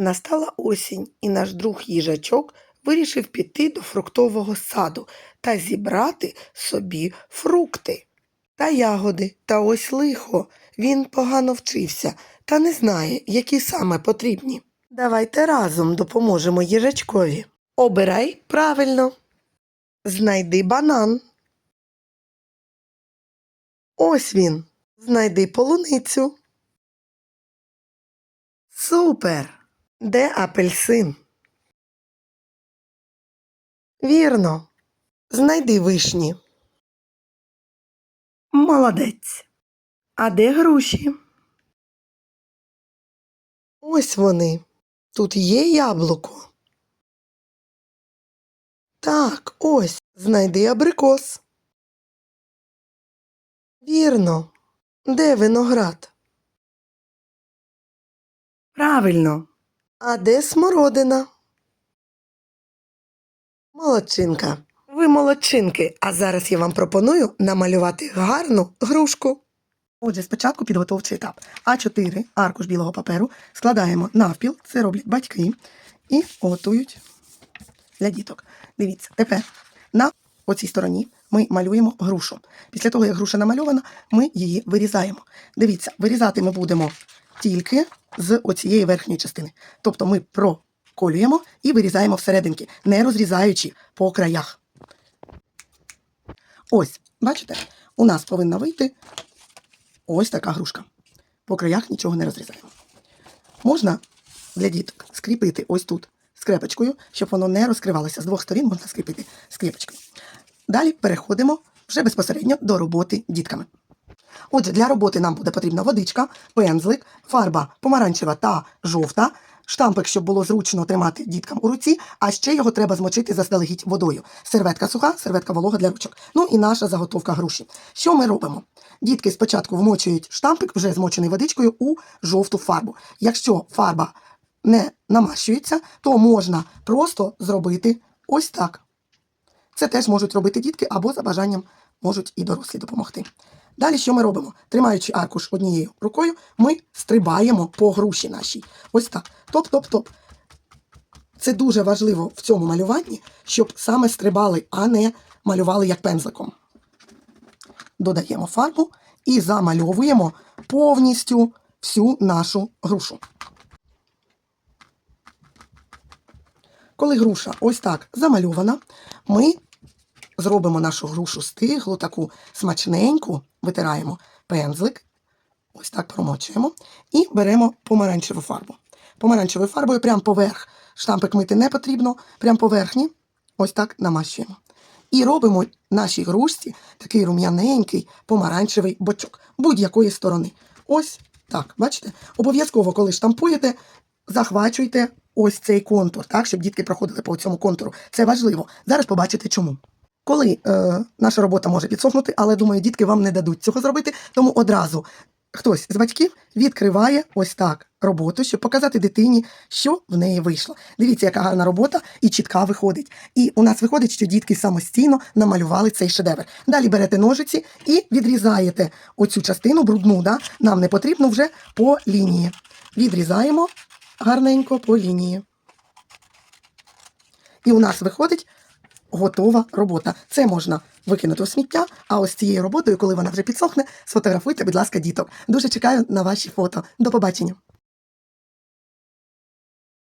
Настала осінь, і наш друг їжачок вирішив піти до фруктового саду та зібрати собі фрукти та ягоди. Та ось лихо. Він погано вчився та не знає, які саме потрібні. Давайте разом допоможемо їжачкові. Обирай правильно. Знайди банан. Ось він. Знайди полуницю. Супер! Де апельсин? Вірно. Знайди вишні. Молодець. А де груші? Ось вони. Тут є яблуко. Так, ось. Знайди абрикос. Вірно. Де виноград? Правильно. А де смородина? Молодчинка. Ви молодчинки, а зараз я вам пропоную намалювати гарну грушку. Отже, спочатку підготовчий етап. А4 аркуш білого паперу складаємо навпіл, це роблять батьки, і готують для діток. Дивіться, тепер на оцій стороні ми малюємо грушу. Після того, як груша намальована, ми її вирізаємо. Дивіться, вирізати ми будемо тільки з оцієї верхньої частини. Тобто ми проколюємо і вирізаємо всерединки, не розрізаючи по краях. Ось, бачите, у нас повинна вийти ось така грушка. По краях нічого не розрізаємо. Можна для діток скріпити ось тут скрепочкою, щоб воно не розкривалося. З двох сторін можна скріпити скріпочкою. Далі переходимо вже безпосередньо до роботи дітками. Отже, для роботи нам буде потрібна водичка, пензлик, фарба помаранчева та жовта, штампик, щоб було зручно тримати діткам у руці, а ще його треба змочити заздалегідь водою. Серветка суха, серветка волога для ручок. Ну і наша заготовка груші. Що ми робимо? Дітки спочатку вмочують штампик, вже змочений водичкою, у жовту фарбу. Якщо фарба не намащується, то можна просто зробити ось так. Це теж можуть робити дітки або за бажанням можуть і дорослі допомогти. Далі що ми робимо? Тримаючи аркуш однією рукою, ми стрибаємо по груші нашій. Ось так. Топ-топ-топ. Це дуже важливо в цьому малюванні, щоб саме стрибали, а не малювали як пензликом. Додаємо фарбу і замальовуємо повністю всю нашу грушу. Коли груша ось так замальована, ми зробимо нашу грушу стиглу, таку смачненьку, витираємо пензлик, ось так промочуємо, і беремо помаранчеву фарбу. Помаранчевою фарбою прямо поверх штампик мити не потрібно, прямо поверхні, ось так намащуємо. І робимо нашій грушці такий рум'яненький помаранчевий бочок будь-якої сторони. Ось так, бачите? Обов'язково, коли штампуєте, захвачуйте ось цей контур, так, щоб дітки проходили по цьому контуру. Це важливо. Зараз побачите чому. Коли е, наша робота може підсохнути, але думаю, дітки вам не дадуть цього зробити, тому одразу хтось з батьків відкриває ось так роботу, щоб показати дитині, що в неї вийшло. Дивіться, яка гарна робота і чітка виходить. І у нас виходить, що дітки самостійно намалювали цей шедевр. Далі берете ножиці і відрізаєте оцю частину брудну. Да? Нам не потрібно вже по лінії. Відрізаємо гарненько по лінії. І у нас виходить готова робота. Це можна викинути у сміття, а ось цією роботою, коли вона вже підсохне, сфотографуйте, будь ласка, діток. Дуже чекаю на ваші фото. До побачення.